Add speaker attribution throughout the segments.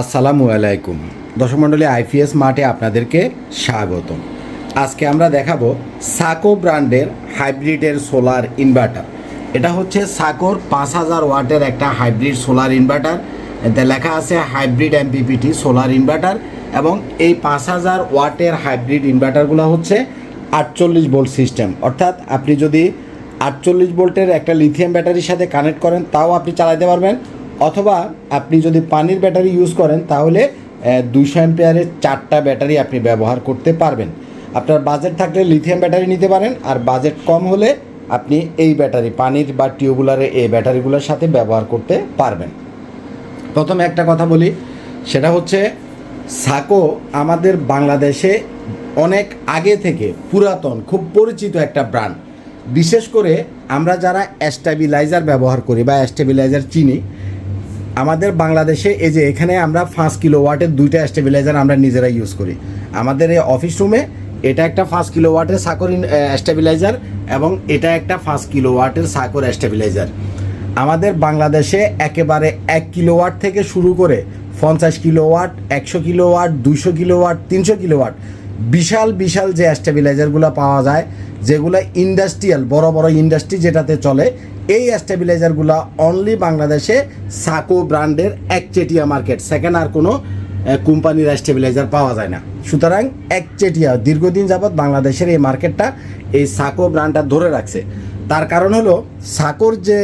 Speaker 1: আসসালামু আলাইকুম। দর্শক আইপিএস মাঠে আপনাদেরকে স্বাগতম। আজকে আমরা দেখাবো সাকো ব্র্যান্ডের হাইব্রিডের সোলার ইনভার্টার। এটা হচ্ছে সাকোর পাঁচ হাজার ওয়াটের একটা হাইব্রিড সোলার ইনভার্টার। এতে লেখা আছে হাইব্রিড এমপিপিটি সোলার ইনভার্টার এবং এই পাঁচ হাজার ওয়াটের হাইব্রিড ইনভার্টারগুলো হচ্ছে আটচল্লিশ ভোল্ট সিস্টেম। অর্থাৎ আপনি যদি আটচল্লিশ ভোল্টের একটা লিথিয়াম ব্যাটারির সাথে কানেক্ট করেন, তাও আপনি চালাতে পারবেন। অথবা আপনি যদি পানির ব্যাটারি ইউজ করেন, তাহলে দুশো অ্যাম্পিয়ারের চারটা ব্যাটারি আপনি ব্যবহার করতে পারবেন। আপনার বাজেট থাকলে লিথিয়াম ব্যাটারি নিতে পারেন, আর বাজেট কম হলে আপনি এই ব্যাটারি, পানির বা টিউবুলারের এই ব্যাটারিগুলোর সাথে ব্যবহার করতে পারবেন। প্রথমে একটা কথা বলি, সেটা হচ্ছে, সাকো আমাদের বাংলাদেশে অনেক আগে থেকে পুরাতন, খুব পরিচিত একটা ব্র্যান্ড বিশেষ করে আমরা যারা স্টেবিলাইজার ব্যবহার করি বা স্টেবিলাইজার চিনি আমাদের বাংলাদেশে এই যে এখানে আমরা পাঁচ কিলো ওয়াটের দুইটা স্টেবিলাইজার আমরা নিজেরা ইউজ করি। আমাদের এই অফিস রুমে এটা একটা পাঁচ কিলো ওয়াটের সাকর স্টেবিলাইজার এবং এটা একটা পাঁচ কিলো ওয়াটের সাকর স্টেবিলাইজার আমাদের বাংলাদেশে একেবারে এক কিলোওয়াট থেকে শুরু করে পঞ্চাশ কিলোওয়াট একশো কিলোওয়াট দুইশো কিলোওয়াট তিনশো কিলোওয়াট বিশাল বিশাল যে স্টেবিলাইজারগুলো পাওয়া যায়, যেগুলো ইন্ডাস্ট্রিয়াল বড় বড় ইন্ডাস্ট্রি যেটাতে চলে এই স্টেবিলাইজারগুলো অনলি বাংলাদেশে সাকো ব্র্যান্ডের একচেটিয়া মার্কেট। সেকেন্ড আর কোনো কোম্পানির স্টেবিলাইজার পাওয়া যায় না। সুতরাং একচেটিয়া, দীর্ঘদিন যাবৎ বাংলাদেশের এই মার্কেটটা এই সাকো ব্র্যান্ডটা ধরে রাখছে। তার কারণ হলো, সাকোর যে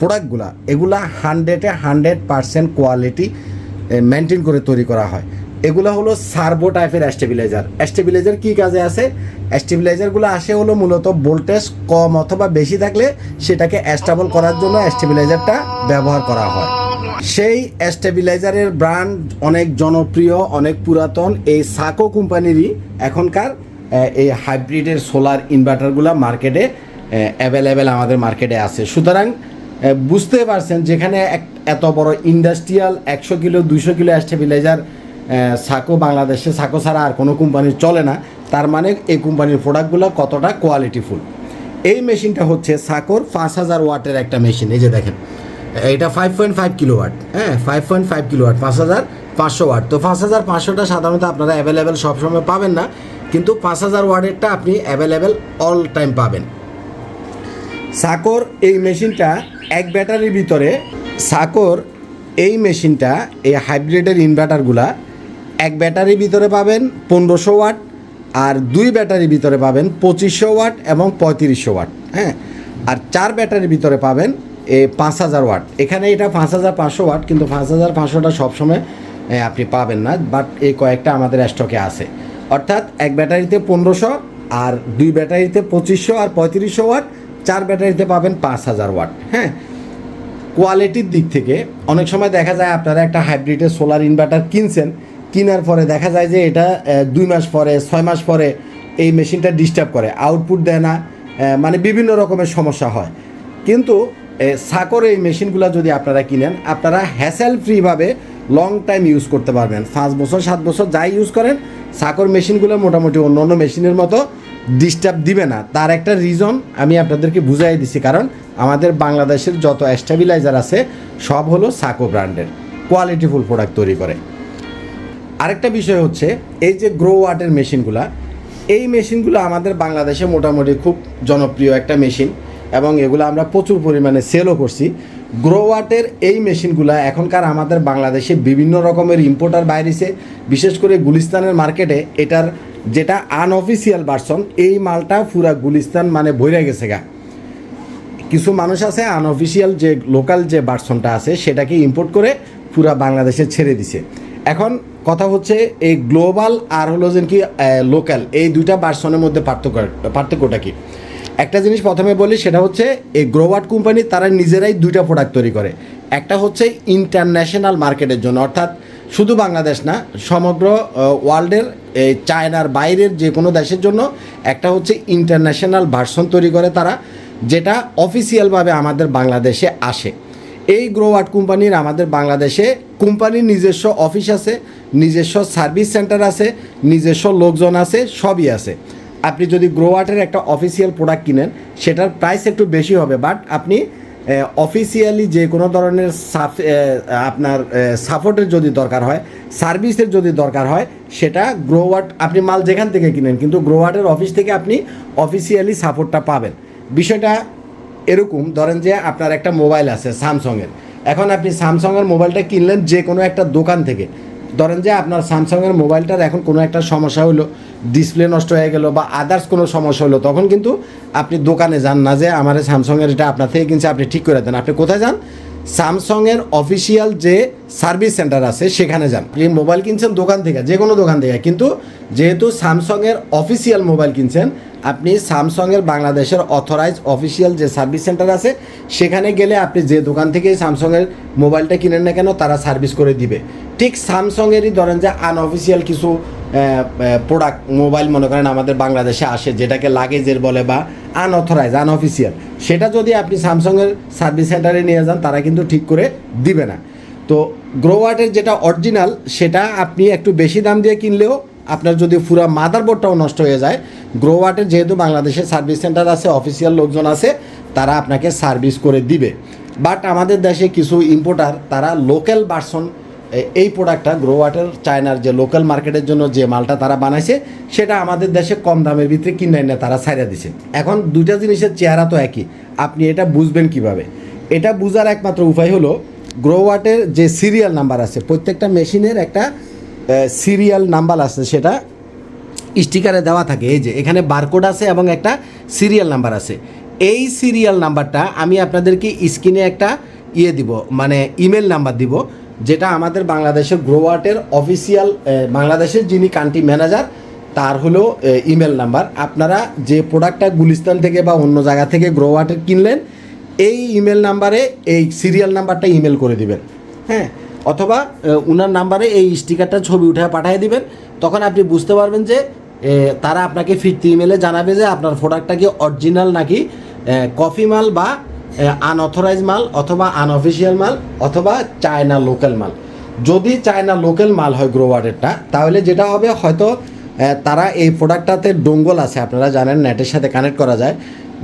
Speaker 1: প্রোডাক্টগুলা, এগুলা হান্ড্রেডে হান্ড্রেড পারসেন্ট কোয়ালিটি মেনটেন করে তৈরি করা হয়। এগুলো হলো সার্ভো টাইপের স্টেবিলাইজার স্টেবিলাইজার কী কাজে আছে স্টেবিলাইজারগুলো আসে হলো মূলত ভোল্টেজ কম অথবা বেশি থাকলে সেটাকে স্টেবল করার জন্য স্টেবিলাইজারটা ব্যবহার করা হয়। সেই স্টেবিলাইজারের ব্র্যান্ড অনেক জনপ্রিয়, অনেক পুরাতন। এই সাকো কোম্পানিরই এখনকার এই হাইব্রিডের সোলার ইনভার্টারগুলো মার্কেটে অ্যাভেলেবেল আমাদের মার্কেটে আছে। সুতরাং বুঝতে পারছেন যেখানে এক- এত বড় ইন্ডাস্ট্রিয়াল একশো কিলো দুশো কিলো স্টেবিলাইজার সাকো বাংলাদেশে, সাকো ছাড়া আর কোনো কোম্পানির চলে না। তার মানে এই কোম্পানির প্রোডাক্টগুলো কতটা কোয়ালিটিফুল এই মেশিনটা হচ্ছে সাকোর পাঁচ হাজার ওয়াটের একটা মেশিন এই যে দেখেন। এটা five point five kilo watt হ্যাঁ five point five kilo watt পাঁচ হাজার পাঁচশো ওয়াট তো পাঁচ হাজার পাঁচশোটা সাধারণত আপনারা অ্যাভেলেবেল সবসময় পাবেন না, কিন্তু পাঁচ হাজার ওয়াটেরটা আপনি অ্যাভেলেবেল অল টাইম পাবেন। সাকোর এই মেশিনটা এক ব্যাটারির ভিতরে, সাকোর এই মেশিনটা এই হাইব্রিডের ইনভার্টারগুলা এক ব্যাটারির ভিতরে পাবেন পনেরোশো ওয়াট আর দুই ব্যাটারির ভিতরে পাবেন পঁচিশশো ওয়াট এবং পঁয়ত্রিশশো ওয়াট হ্যাঁ? আর চার ব্যাটারির ভিতরে পাবেন এ পাঁচ হাজার ওয়াট। এখানে এটা পাঁচ হাজার পাঁচশো ওয়াট, কিন্তু পাঁচ হাজার পাঁচশোটা সবসময় আপনি পাবেন না, বাট এই কয়েকটা আমাদের স্টকে আছে। অর্থাৎ এক ব্যাটারিতে পনেরোশো আর দুই ব্যাটারিতে পঁচিশশো আর পঁয়ত্রিশশো ওয়াট, চার ব্যাটারিতে পাবেন পাঁচ হাজার ওয়াট হ্যাঁ? কোয়ালিটির দিক থেকে অনেক সময় দেখা যায় আপনারা একটা হাইব্রিডের সোলার ইনভার্টার কিনছেন কেনার পরে দেখা যায় যে এটা দুই মাস পরে, ছয় মাস পরে এই মেশিনটা ডিস্টার্ব করে। আউটপুট দেয় না মানে বিভিন্ন রকমের সমস্যা হয়। কিন্তু সাকর এই মেশিনগুলো যদি আপনারা কিনেন, আপনারা হ্যাসেল ফ্রিভাবে লং টাইম ইউজ করতে পারবেন। পাঁচ বছর, সাত বছর যাই ইউজ করেন, সাকর মেশিনগুলো মোটামুটি অন্য অন্য মেশিনের মতো ডিস্টার্ব দিবে না। তার একটা রিজন আমি আপনাদেরকে বুঝাই দিছি, কারণ আমাদের বাংলাদেশের যত স্টেবিলাইজার আছে, সব হলো সাকো ব্র্যান্ডের। কোয়ালিটিফুল প্রোডাক্ট তৈরি করে। আরেকটা বিষয় হচ্ছে, এই যে গ্রো ওয়াটের মেশিনগুলা এই মেশিনগুলো আমাদের বাংলাদেশে মোটামুটি খুব জনপ্রিয় একটা মেশিন এবং এগুলো আমরা প্রচুর পরিমাণে সেলও করছি। গ্রো ওয়াটের এই মেশিনগুলা এখনকার আমাদের বাংলাদেশে বিভিন্ন রকমের ইম্পোর্টার বাইরেছে, বিশেষ করে গুলিস্তানের মার্কেটে এটার যেটা আনঅফিসিয়াল ভার্সন এই মালটা পুরা গুলিস্তান মানে বইরা গেছে গা। কিছু মানুষ আছে আনঅফিসিয়াল যে লোকাল যে ভার্সনটা আছে, সেটাকে ইম্পোর্ট করে পুরা বাংলাদেশে ছেড়ে দিছে। এখন কথা হচ্ছে এই গ্লোবাল আর হলো যে কি লোকাল, এই দুইটা ভার্সনের মধ্যে পার্থক্য, পার্থক্যটা কি? একটা জিনিস প্রথমে বলি, সেটা হচ্ছে এই গ্রোওয়াট কোম্পানি তারা নিজেরাই দুইটা প্রোডাক্ট তৈরি করে। একটা হচ্ছে ইন্টারন্যাশনাল মার্কেটের জন্য, অর্থাৎ শুধু বাংলাদেশ না, সমগ্র ওয়ার্ল্ডের এই চায়নার বাইরের যে কোনো দেশের জন্য একটা হচ্ছে ইন্টারন্যাশনাল ভার্সন তৈরি করে তারা, যেটা অফিসিয়ালভাবে আমাদের বাংলাদেশে আসে। এই গ্রো আর্ট কোম্পানির আমাদের বাংলাদেশে কোম্পানির নিজস্ব অফিস আছে, নিজস্ব সার্ভিস সেন্টার আছে, নিজস্ব লোকজন আছে, সবই আছে। আপনি যদি গ্রো আর্টের একটা অফিসিয়াল প্রোডাক্ট কিনেন, সেটার প্রাইস একটু বেশি হবে বাট আপনি অফিসিয়ালি যে কোনো ধরনের সাফ আপনার সাপোর্টের যদি দরকার হয় সার্ভিসের যদি দরকার হয়, সেটা গ্রোওয়াট আপনি মাল যেখান থেকে কিনেন, কিন্তু গ্রোওয়াটের অফিস থেকে আপনি অফিসিয়ালি সাপোর্টটা পাবেন। বিষয়টা এরকম, ধরেন যে আপনার একটা মোবাইল আছে, স্যামসংয়ের। এখন আপনি স্যামসংয়ের মোবাইলটা কিনলেন যে কোনো একটা দোকান থেকে। ধরেন যে আপনার স্যামসংয়ের মোবাইলটার এখন কোনো একটা সমস্যা হলো ডিসপ্লে নষ্ট হয়ে গেল বা আদার্স কোনো সমস্যা হলো তখন কিন্তু আপনি দোকানে যান না যে আমার স্যামসংয়ের এটা আপনার থেকে কিনছে, আপনি ঠিক করে দেন। আপনি কোথায় যান? স্যামসংয়ের অফিসিয়াল যে সার্ভিস সেন্টার আছে, সেখানে যান। আপনি মোবাইল কিনছেন দোকান থেকে, যে কোনো দোকান থেকে। কিন্তু যেহেতু স্যামসংয়ের অফিসিয়াল মোবাইল কিনছেন আপনি স্যামসংয়ের বাংলাদেশের অথরাইজ অফিসিয়াল যে সার্ভিস সেন্টার আছে, সেখানে গেলে আপনি যে দোকান থেকে স্যামসংয়ের মোবাইলটা কিনেন না কেন, তারা সার্ভিস করে দিবে। ঠিক স্যামসংয়েরই ধরেন যে আনঅফিসিয়াল কিছু প্রোডাক্ট মোবাইল মনে করেন আমাদের বাংলাদেশে আসে, যেটাকে লাগেজের বলে বা আনঅথরাইজ আনঅফিসিয়াল সেটা যদি আপনি স্যামসংয়ের সার্ভিস সেন্টারে নিয়ে যান, তারা কিন্তু ঠিক করে দিবে না। তো গ্রোওয়াটের যেটা অরিজিনাল সেটা আপনি একটু বেশি দাম দিয়ে কিনলেও আপনার যদি পুরা মাদারবোর্ডটাও নষ্ট হয়ে যায় গ্রোওয়াটের যেহেতু বাংলাদেশে সার্ভিস সেন্টার আছে অফিসিয়াল লোকজন আছে, তারা আপনাকে সার্ভিস করে দিবে। বাট আমাদের দেশে কিছু ইম্পোর্টার তারা লোকাল ভার্সন এই প্রোডাক্টটা গ্রোওয়াটের চায়নার যে লোকাল মার্কেটের জন্য যে মালটা তারা বানাইছে, সেটা আমাদের দেশে কম দামের ভিতরে কিনে না তারা ছাইড়া দিছে। এখন দুইটা জিনিসের চেহারা তো একই। আপনি এটা বুঝবেন কীভাবে? এটা বুঝার একমাত্র উপায় হলো গ্রোওয়াটের যে সিরিয়াল নাম্বার আছে, প্রত্যেকটা মেশিনের একটা সিরিয়াল নাম্বার আছে সেটা। স্টিকারে দেওয়া থাকে, এই যে, এখানে বারকোড আছে এবং একটা সিরিয়াল নাম্বার আছে। এই সিরিয়াল নাম্বারটা আমি আপনাদেরকে স্ক্রিনে একটা ইয়ে দিব মানে ইমেল নাম্বার দিব, যেটা আমাদের বাংলাদেশের গ্রোওয়াটের অফিসিয়াল বাংলাদেশের যিনি কান্ট্রি ম্যানেজার তার হলো ইমেল নাম্বার আপনারা যে প্রোডাক্টটা গুলিস্তান থেকে বা অন্য জায়গা থেকে গ্রোওয়াটের কিনলেন, এই ইমেল নাম্বারে এই সিরিয়াল নাম্বারটা ইমেল করে দিবেন। হ্যাঁ? অথবা উনার নাম্বারে এই স্টিকারটা ছবি উঠে পাঠিয়ে দিবেন। তখন আপনি বুঝতে পারবেন যে তারা আপনাকে ফিরতি ইমেলে জানাবে যে আপনার প্রোডাক্টটা কি অরিজিনাল নাকি কফি মাল বা আনঅথরাইজ মাল অথবা আনঅফিসিয়াল মাল অথবা চায়না লোকাল মাল। যদি চায়না লোকাল মাল হয় গ্রোওয়ার্ডেরটা তাহলে যেটা হবে হয়তো তারা এই প্রোডাক্টটাতে ডোঙ্গল আছে, আপনারা জানেন নেটের সাথে কানেক্ট করা যায়।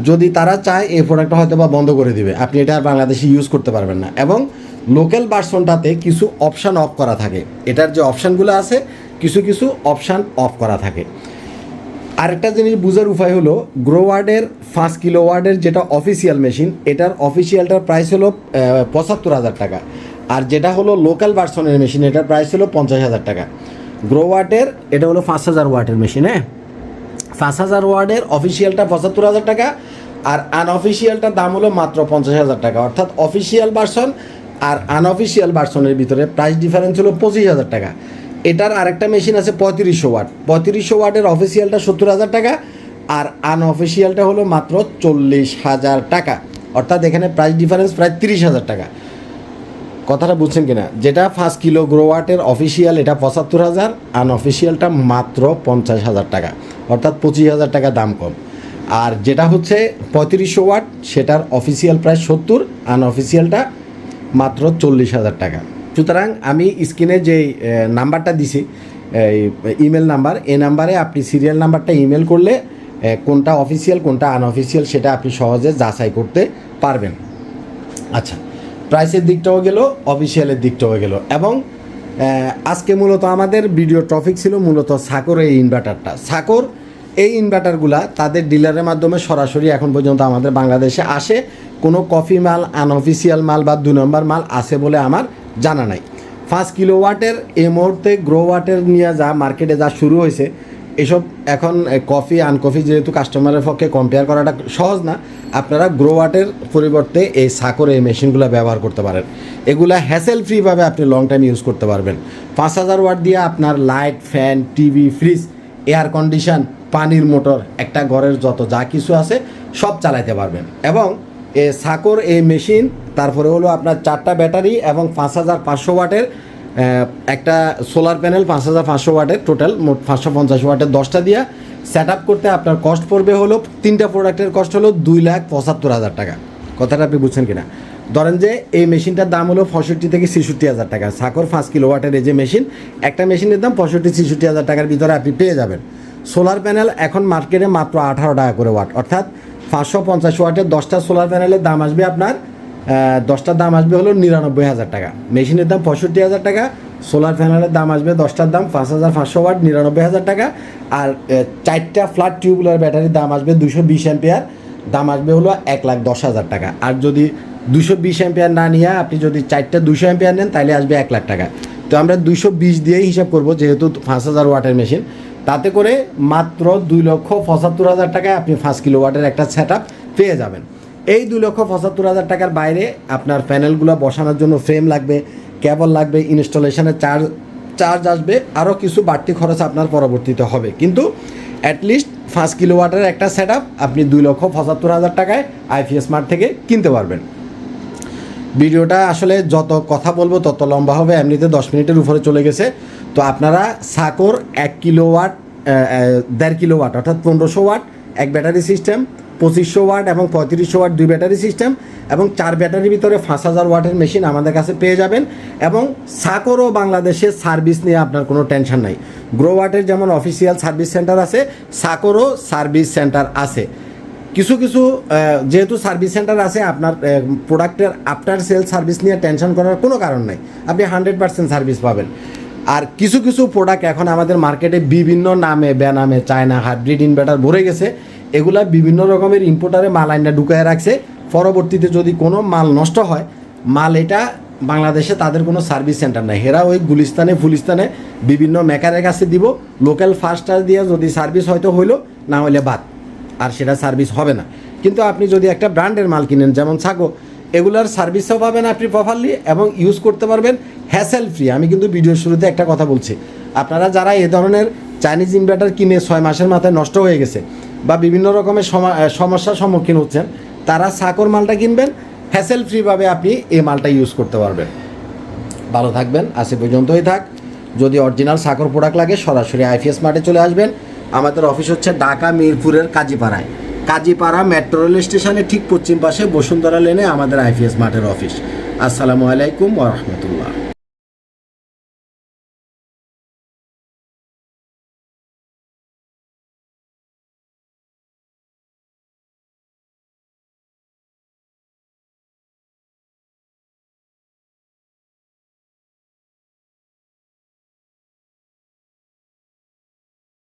Speaker 1: যদি তারা চায় এই প্রোডাক্টটা হয়তো বা বন্ধ করে দিবে, আপনি এটা আর বাংলাদেশে ইউজ করতে পারবেন না। এবং লোকাল ভার্সনটাতে কিছু অপশান অফ করা থাকে। এটার যে অপশানগুলো আছে, কিছু কিছু অপশান অফ করা থাকে। আরেকটা জিনিস বুঝার উপায় হলো গ্রোওয়ার্ডের পাঁচ কিলো ওয়ার্ডের যেটা অফিসিয়াল মেশিন এটার অফিসিয়ালটার প্রাইস হলো পঁচাত্তর হাজার টাকা। আর যেটা হলো লোকাল ভার্সনের মেশিন এটার প্রাইস হলো পঞ্চাশ হাজার টাকা। গ্রো গ্রোওয়ার্ডের এটা হলো পাঁচ হাজার ওয়াটের মেশিন হ্যাঁ? পাঁচ হাজার ওয়ার্ডের অফিসিয়ালটা পঁচাত্তর হাজার টাকা, আর আনঅফিসিয়ালটার দাম হলো মাত্র পঞ্চাশ হাজার টাকা। অর্থাৎ অফিসিয়াল ভার্সন আর আনঅফিসিয়াল ভার্সনের ভিতরে প্রাইস ডিফারেন্স হলো পঁচিশ হাজার টাকা। এটার আরেকটা মেশিন আছে পঁয়ত্রিশশো ওয়াট পঁয়ত্রিশশো ওয়াটের অফিসিয়ালটা সত্তর হাজার টাকা আর আনঅফিসিয়ালটা হলো মাত্র চল্লিশ হাজার টাকা। অর্থাৎ এখানে প্রাইস ডিফারেন্স প্রায় তিরিশ হাজার টাকা। কথাটা বুঝছেন কিনা? যেটা ফার্স্ট কিলো গ্রোওয়াটের অফিসিয়াল এটা পঁচাত্তর হাজার আনঅফিসিয়ালটা মাত্র পঞ্চাশ হাজার টাকা। অর্থাৎ পঁচিশ হাজার টাকা দাম কম। আর যেটা হচ্ছে পঁয়ত্রিশশো ওয়াট সেটার অফিসিয়াল প্রায় সত্তর আনঅফিসিয়ালটা মাত্র চল্লিশ হাজার টাকা। সুতরাং আমি স্ক্রিনে যে নাম্বারটা দিছি ইমেল নাম্বার, এ নাম্বারে আপনি সিরিয়াল নাম্বারটা ইমেল করলে কোনটা অফিসিয়াল, কোনটা আনঅফিসিয়াল সেটা আপনি সহজে যাচাই করতে পারবেন। আচ্ছা প্রাইসের দিকটাও গেল, অফিসিয়ালের দিকটাও গেল এবং আজকে মূলত আমাদের ভিডিও টপিক ছিল মূলত সাকর এই ইনভার্টারটা। সাকর এই ইনভার্টারগুলা তাদের ডিলারের মাধ্যমে সরাসরি এখন পর্যন্ত আমাদের বাংলাদেশে আসে। কফি মাল, আনঅফিসিয়াল মাল বা দু নম্বর মাল আছে বলে আমার জানা নাই। কিলো ওয়াটের এই মুহূর্তে গ্রো ওয়াটের নিয়ে যা মার্কেটে যা শুরু হয়েছে, এসব এখন কফি, আনকফি যেহেতু কাস্টমারের পক্ষে কম্পেয়ার করাটা সহজ না, আপনারা গ্রোওয়াটের পরিবর্তে এই সাকর এই মেশিনগুলো ব্যবহার করতে পারেন। এগুলা হ্যাসেল ফ্রিভাবে আপনি লং টাইম ইউজ করতে পারবেন। পাঁচ হাজার ওয়াট দিয়ে আপনার light fan TV fridge air condition পানির মোটর একটা ঘরের যত যা কিছু আছে, সব চালাইতে পারবেন। এবং এ সাকর এই মেশিন, তারপরে হলো আপনার চারটা ব্যাটারি এবং পাঁচ হাজার পাঁচশো ওয়াটের একটা সোলার প্যানেল পাঁচ হাজার পাঁচশো ওয়াটের টোটাল, মোট পাঁচশো পঞ্চাশ ওয়াটের দশটা দিয়ে। সেট আপ করতে আপনার কস্ট পড়বে হলো, তিনটা প্রোডাক্টের কস্ট হলো দুই লাখ পঁচাত্তর হাজার টাকা। কথাটা আপনি বুঝছেন কিনা? ধরেন যে এই মেশিনটার দাম হলো পঁয়ষট্টি থেকে ছেষট্টি হাজার টাকা। সাকর পাঁচ কিলো ওয়াটের এই যে মেশিন, একটা মেশিনের দাম পঁয়ষট্টি, ছেষট্টি হাজার টাকার ভিতরে আপনি পেয়ে যাবেন। সোলার প্যানেল এখন মার্কেটে মাত্র আঠারো টাকা করে ওয়াট, অর্থাৎ পাঁচশো পঞ্চাশ ওয়াটের দশটা সোলার প্যানেলের দাম আসবে আপনার দশটার দাম আসবে হলো নিরানব্বই হাজার টাকা। মেশিনের দাম পঁয়ষট্টি হাজার টাকা সোলার প্যানেলের দাম আসবে দশটার দাম পাঁচ হাজার পাঁচশো ওয়াট, নিরানব্বই হাজার টাকা। আর চারটা ফ্ল্যাট টিউবুলার ব্যাটারির দাম আসবে দুশো বিশ অ্যাম্পিয়ার, দাম আসবে হলো এক লাখ দশ হাজার টাকা। আর যদি দুশো বিশ অ্যাম্পিয়ার না নিয়ে আপনি যদি চারটা দুশো অ্যাম্পিয়ার নেন, তাহলে আসবে এক লাখ টাকা। তো আমরা দুশো বিশ দিয়েই হিসাব করব, যেহেতু পাঁচ হাজার ওয়াটের মেশিন তাতে করে মাত্র দুই লক্ষ পঁচাত্তর হাজার টাকায় আপনি পাঁচ কিলো ওয়াটের একটা সেট পেয়ে যাবেন। এই দুই লক্ষ পঁচাত্তর হাজার টাকার বাইরে আপনার প্যানেলগুলো বসানোর জন্য ফ্রেম লাগবে কেবল লাগবে, ইনস্টলেশনের চার্জ চার্জ আসবে, আরও কিছু বাড়তি খরচ আপনার পরবর্তীতে হবে। কিন্তু অ্যাটলিস্ট পাঁচ কিলো ওয়াটের একটা সেট আপনি দুই লক্ষ পঁচাত্তর হাজার টাকায় আইপিএস মার্ট থেকে কিনতে পারবেন। ভিডিওটা আসলে যত কথা বলব তত লম্বা হবে, এমনিতে দশ মিনিটের উপরে চলে গেছে। তো আপনারা সাকোর এক কিলো ওয়াট দেড় কিলো ওয়াট অর্থাৎ পনেরোশো ওয়াট, এক ব্যাটারি সিস্টেম, পঁচিশশো ওয়াট এবং পঁয়ত্রিশশো ওয়াট দুই ব্যাটারি সিস্টেম এবং চার ব্যাটারির ভিতরে পাঁচ হাজার ওয়াটের মেশিন আমাদের কাছে পেয়ে যাবেন এবং সাকোরও বাংলাদেশে সার্ভিস নিয়ে আপনার কোনো টেনশন নাই। গ্রো ওয়াটের যেমন অফিসিয়াল সার্ভিস সেন্টার আছে, সাকোরও সার্ভিস সেন্টার আছে। কিছু কিছু যেহেতু সার্ভিস সেন্টার আছে, আপনার প্রোডাক্টের আফটার সেল সার্ভিস নিয়ে টেনশন করার কোনো কারণ নাই। আপনি হান্ড্রেড পার্সেন্ট সার্ভিস পাবেন। আর কিছু কিছু প্রোডাক্ট এখন আমাদের মার্কেটে বিভিন্ন নামে, বেনামে, চায়না হাইব্রিড ইনভার্টার ভরে গেছে। এগুলা বিভিন্ন রকমের ইম্পোর্টারে মাল আইনটা ঢুকায় রাখছে। পরবর্তীতে যদি কোনো মাল নষ্ট হয়, মাল এটা বাংলাদেশে তাদের কোনো সার্ভিস সেন্টার নাই। এরা ওই গুলিস্তানে, ফুলিস্তানে বিভিন্ন মেকারের কাছে দিব। লোকাল ফাস্টার দিয়ে যদি সার্ভিস হয়তো হইল, না হলে বাদ। আর সেটা সার্ভিস হবে না। কিন্তু আপনি যদি একটা ব্র্যান্ডের মাল কিনেন, যেমন ছাগো এগুলার সার্ভিসও পাবেন আপনি প্রপারলি এবং ইউজ করতে পারবেন হ্যাসেল ফ্রি আমি কিন্তু ভিডিওর শুরুতে একটা কথা বলছি। আপনারা যারা এ ধরনের চাইনিজ ইনভার্টার কিনে ছয় মাসের মাথায় নষ্ট হয়ে গেছে বা বিভিন্ন রকমের সমা- সমস্যার সম্মুখীন হচ্ছেন, তারা সাকর মালটা কিনবেন হ্যাসেল ফ্রিভাবে আপনি এই মালটা ইউজ করতে পারবেন। ভালো থাকবেন এ পর্যন্তই থাক। যদি অরিজিনাল সাকর প্রোডাক্ট লাগে, সরাসরি আইপিএস মার্টে চলে আসবেন। আমাদের অফিস হচ্ছে ঢাকা, মিরপুরের কাজীপাড়ায়। কাজীপাড়া মেট্রো রেল স্টেশনের ঠিক পশ্চিম পাশে বসুন্ধরা লেনে আমাদের আইপিএস মাঠের অফিস আসসালামু আলাইকুম ওরহমতুল্লাহ